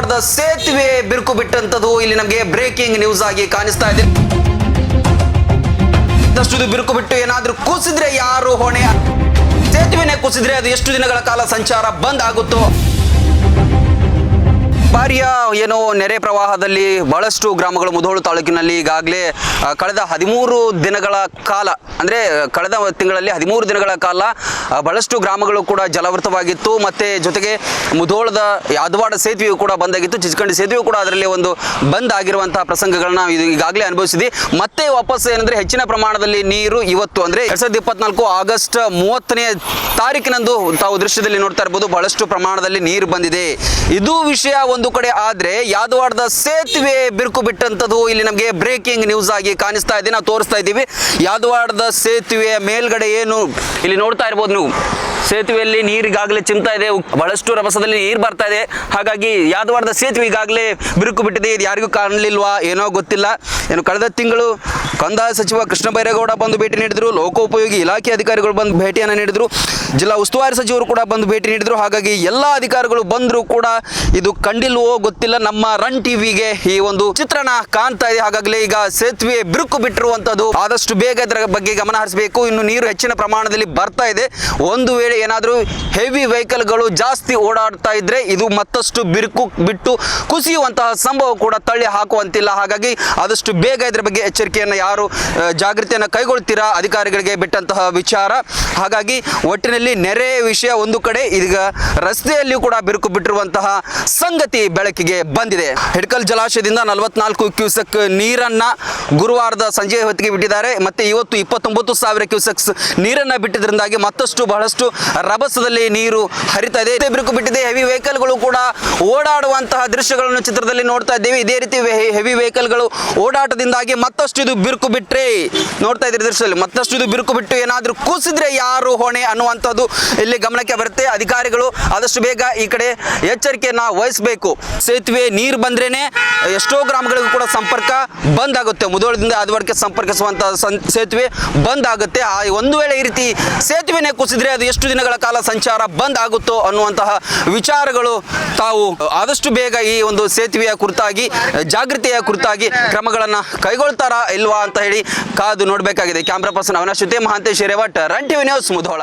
ಯಾದವಾಡದ ಸೇತುವೆ ಬಿರುಕು ಬಿಟ್ಟಂತದ್ದು ಇಲ್ಲಿ ನಮಗೆ ಬ್ರೇಕಿಂಗ್ ನ್ಯೂಸ್ ಆಗಿ ಕಾಣಿಸ್ತಾ ಇದೆ. ಇದು ಬಿರುಕು ಬಿಟ್ಟು ಏನಾದ್ರೂ ಕುಸಿದ್ರೆ ಯಾರು ಹೊಣೆ? ಸೇತುವೆನೆ ಕುಸಿದ್ರೆ ಅದು ಎಷ್ಟು ದಿನಗಳ ಕಾಲ ಸಂಚಾರ ಬಂದ್ ಆಗುತ್ತೋ? ಬಾರಿಯ ಏನು ನೆರೆ ಪ್ರವಾಹದಲ್ಲಿ ಬಹಳಷ್ಟು ಗ್ರಾಮಗಳು ಮುಧೋಳು ತಾಲೂಕಿನಲ್ಲಿ ಈಗಾಗಲೇ ಕಳೆದ ಹದಿಮೂರು ದಿನಗಳ ಕಾಲ, ಅಂದರೆ ಕಳೆದ ತಿಂಗಳಲ್ಲಿ ಹದಿಮೂರು ದಿನಗಳ ಕಾಲ ಬಹಳಷ್ಟು ಗ್ರಾಮಗಳು ಕೂಡ ಜಲವೃತವಾಗಿತ್ತು. ಮತ್ತು ಜೊತೆಗೆ ಮುಧೋಳದ ಯಾದವಾಡ ಸೇತುವೆಯು ಕೂಡ ಬಂದಾಗಿತ್ತು. ಚಿಚಕಂಡಿ ಸೇತುವೆ ಕೂಡ ಅದರಲ್ಲಿ ಒಂದು ಬಂದ್ ಆಗಿರುವಂತಹ ಪ್ರಸಂಗಗಳನ್ನ ಈಗಾಗಲೇ ಅನುಭವಿಸಿದ್ವಿ. ಮತ್ತೆ ವಾಪಸ್ ಏನಂದ್ರೆ ಹೆಚ್ಚಿನ ಪ್ರಮಾಣದಲ್ಲಿ ನೀರು ಇವತ್ತು, ಅಂದರೆ ಎರಡ್ ಸಾವಿರದ ಇಪ್ಪತ್ನಾಲ್ಕು ಆಗಸ್ಟ್ ಮೂವತ್ತನೇ ತಾರೀಕಿನಂದು ತಾವು ದೃಶ್ಯದಲ್ಲಿ ನೋಡ್ತಾ ಇರ್ಬೋದು, ಬಹಳಷ್ಟು ಪ್ರಮಾಣದಲ್ಲಿ ನೀರು ಬಂದಿದೆ. ಇದು ವಿಷಯ ಒಂದು ಕಡೆ, ಆದ್ರೆ ಯಾದವಾಡದ ಸೇತುವೆ ಬಿರುಕು ಬಿಟ್ಟಂತದ್ದು ಇಲ್ಲಿ ನಮಗೆ ಬ್ರೇಕಿಂಗ್ ನ್ಯೂಸ್ ಆಗಿ ಕಾಣಿಸ್ತಾ ಇದೆ. ನಾವು ತೋರಿಸ್ತಾ ಇದ್ದೀವಿ. ಯಾದವಾಡದ ಸೇತುವೆಯ ಮೇಲ್ಗಡೆ ಏನು ಇಲ್ಲಿ ನೋಡ್ತಾ ಇರ್ಬೋದು ನೀವು. ಸೇತುವೆಯಲ್ಲಿ ನೀರಿಗಾಗಲೇ ಚಿಂತಾ ಇದೆ. ಬಹಳಷ್ಟು ರಭಸದಲ್ಲಿ ನೀರು ಬರ್ತಾ ಇದೆ. ಹಾಗಾಗಿ ಯಾದವಾಡದ ಸೇತುವೆ ಈಗಾಗಲೇ ಬಿರುಕು ಬಿಟ್ಟಿದೆ. ಇದು ಯಾರಿಗೂ ಕಾಣಲಿಲ್ವಾ? ಏನೋ ಗೊತ್ತಿಲ್ಲ. ಏನು ಕಳೆದ ತಿಂಗಳು ಕಂದಾಯ ಸಚಿವ ಕೃಷ್ಣ ಬೈರೇಗೌಡ ಬಂದು ಭೇಟಿ ನೀಡಿದರು. ಲೋಕೋಪಯೋಗಿ ಇಲಾಖೆ ಅಧಿಕಾರಿಗಳು ಬಂದು ಭೇಟಿಯನ್ನು ನೀಡಿದರು. ಜಿಲ್ಲಾ ಉಸ್ತುವಾರಿ ಸಚಿವರು ಕೂಡ ಬಂದು ಭೇಟಿ ನೀಡಿದರು. ಹಾಗಾಗಿ ಎಲ್ಲ ಅಧಿಕಾರಿಗಳು ಬಂದರೂ ಕೂಡ ಇದು ಕಂಡಿಲ್ವೋ ಗೊತ್ತಿಲ್ಲ. ನಮ್ಮ ರನ್ ಟಿವಿಗೆ ಈ ಒಂದು ಚಿತ್ರಣ ಕಾಣ್ತಾ ಇದೆ. ಹಾಗಾಗಲೇ ಈಗ ಸೇತುವೆ ಬಿರುಕು ಬಿಟ್ಟಿರುವಂಥದ್ದು ಆದಷ್ಟು ಬೇಗ ಇದರ ಬಗ್ಗೆ ಗಮನ ಹರಿಸಬೇಕು. ಇನ್ನು ನೀರು ಹೆಚ್ಚಿನ ಪ್ರಮಾಣದಲ್ಲಿ ಬರ್ತಾ ಇದೆ. ಒಂದು ವೇಳೆ ಏನಾದರೂ ಹೆವಿ ವೆಹಿಕಲ್ಗಳು ಜಾಸ್ತಿ ಓಡಾಡ್ತಾ ಇದ್ರೆ ಇದು ಮತ್ತಷ್ಟು ಬಿರುಕು ಬಿಟ್ಟು ಕುಸಿಯುವಂತಹ ಸಂಭವ ಕೂಡ ತಳ್ಳಿ ಹಾಕುವಂತಿಲ್ಲ. ಹಾಗಾಗಿ ಆದಷ್ಟು ಬೇಗ ಇದರ ಬಗ್ಗೆ ಎಚ್ಚರಿಕೆಯನ್ನು ಯಾರು ಜಾಗೃತಿಯನ್ನು ಕೈಗೊಳ್ತೀರಾ ಅಧಿಕಾರಿಗಳಿಗೆ ಬಿಟ್ಟಂತಹ ವಿಚಾರ. ಹಾಗಾಗಿ ಒಟ್ಟಿನಲ್ಲಿ ನೆರೆ ವಿಷಯ ಒಂದು ಕಡೆ, ಈಗ ರಸ್ತೆಯಲ್ಲಿಯೂ ಕೂಡ ಬಿರುಕು ಬಿಟ್ಟಿರುವಂತಹ ಸಂಗತಿ ಬೆಳಕಿಗೆ ಬಂದಿದೆ. ಹಿಡ್ಕಲ್ ಜಲಾಶಯದಿಂದ ನಲವತ್ನಾಲ್ಕು ಕ್ಯೂಸೆಕ್ ನೀರನ್ನ ಗುರುವಾರದ ಸಂಜೆ ಹೊತ್ತಿಗೆ ಬಿಟ್ಟಿದ್ದಾರೆ. ಮತ್ತೆ ಇವತ್ತು ಇಪ್ಪತ್ತೊಂಬತ್ತು ಸಾವಿರ ಕ್ಯೂಸೆಕ್ಸ್ ನೀರನ್ನ ಬಿಟ್ಟಿದ್ರಿಂದಾಗಿ ಮತ್ತಷ್ಟು ಬಹಳಷ್ಟು ರಭಸದಲ್ಲಿ ನೀರು ಹರಿತಾ ಇದೆ. ಬಿರುಕು ಬಿಟ್ಟಿದೆ. ಹೆವಿ ವೆಹಿಕಲ್ಗಳು ಕೂಡ ಓಡಾಡುವಂತಹ ದೃಶ್ಯಗಳನ್ನು ಚಿತ್ರದಲ್ಲಿ ನೋಡ್ತಾ ಇದ್ದೀವಿ. ಇದೇ ರೀತಿ ಹೆವಿ ವೆಹಿಕಲ್ಗಳು ಓಡಾಟದಿಂದಾಗಿ ಮತ್ತಷ್ಟು ಇದು ಬಿರುಕು ಬಿಟ್ರೆ. ನೋಡ್ತಾ ಇದ್ದೀರಿ ದೃಶ್ಯದಲ್ಲಿ ಮತ್ತಷ್ಟು ಇದು ಬಿರುಕು ಬಿಟ್ಟು ಏನಾದರೂ ಕೂಸಿದ್ರೆ ಯಾರು ಹೊಣೆ ಅನ್ನುವಂಥದ್ದು ಇಲ್ಲಿ ಗಮನಕ್ಕೆ ಬರುತ್ತೆ. ಅಧಿಕಾರಿಗಳು ಆದಷ್ಟು ಬೇಗ ಈ ಕಡೆ ಎಚ್ಚರಿಕೆಯನ್ನ ವಹಿಸಬೇಕು. ಸೇತುವೆ ನೀರು ಬಂದ್ರೇನೆ ಎಷ್ಟೋ ಗ್ರಾಮಗಳಿಗೂ ಕೂಡ ಸಂಪರ್ಕ ಬಂದ್ ಆಗುತ್ತೆ ಮುದೋಳದಿಂದ ಆದವಾಡಕ್ಕೆ ಸಂಪರ್ಕಿಸುವಂತಹ ಸಂ- ಸೇತುವೆ ಬಂದ್ ಆಗುತ್ತೆ ಆ ಒಂದು ವೇಳೆ ಈ ರೀತಿ ಸೇತುವೆನೇ ಕುಸಿದ್ರೆ ಅದು ಎಷ್ಟು ದಿನಗಳ ಕಾಲ ಸಂಚಾರ ಬಂದ್ ಆಗುತ್ತೋ ಅನ್ನುವಂತಹ ವಿಚಾರಗಳು ತಾವು ಆದಷ್ಟು ಬೇಗ ಈ ಒಂದು ಸೇತುವೆಯ ಕುರಿತಾಗಿ, ಜಾಗೃತಿಯ ಕುರಿತಾಗಿ ಕ್ರಮಗಳನ್ನು ಕೈಗೊಳ್ತಾರಾ ಇಲ್ವಾ ಅಂತ ಹೇಳಿ ಕಾದು ನೋಡಬೇಕಾಗಿದೆ. ಕ್ಯಾಮ್ರಾ ಪರ್ಸನ್ ಅವನ ಜೊತೆ Mahantesh Hirevat run TV news Mudhol.